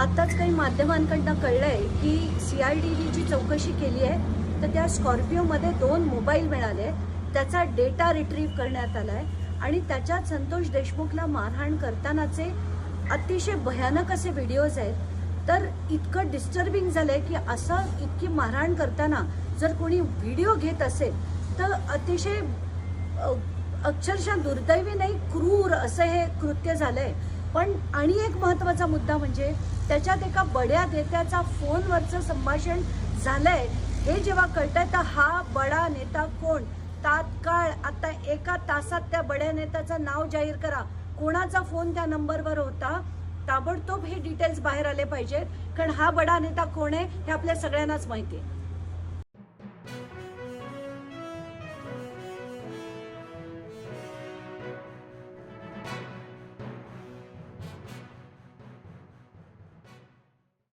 आत्ताच काही माध्यमांकडनं कळलंय की सी आय डीने जी चौकशी केली आहे तर त्या स्कॉर्पिओमध्ये दोन मोबाईल मिळाले त्याचा डेटा रिट्रीव्ह करण्यात आलाय आणि त्याच्यात संतोष देशमुखला मारहाण करतानाचे अतिशय भयानक असे व्हिडिओज आहेत. तर इतकं डिस्टर्बिंग झालंय की असं इतकी मारहाण करताना जर कोणी व्हिडिओ घेत असेल तर अतिशय अक्षरशः दुर्दैवी नाही क्रूर असं हे कृत्य झालंय. पण आणि एक महत्त्वाचा मुद्दा म्हणजे त्याच्यात एका बड्या नेत्याचा फोनवरचं संभाषण झालंय. हे जेव्हा कळतंय तर हा बडा नेता कोण? तात्काळ आता एका तासात त्या बड्या नेत्याचं नाव जाहीर करा. कोणाचा फोन त्या नंबरवर होता? ताबडतोब हे डिटेल्स बाहेर आले पाहिजेत कारण हा बडा नेता कोण आहे हे आपल्या सगळ्यांनाच माहिती आहे.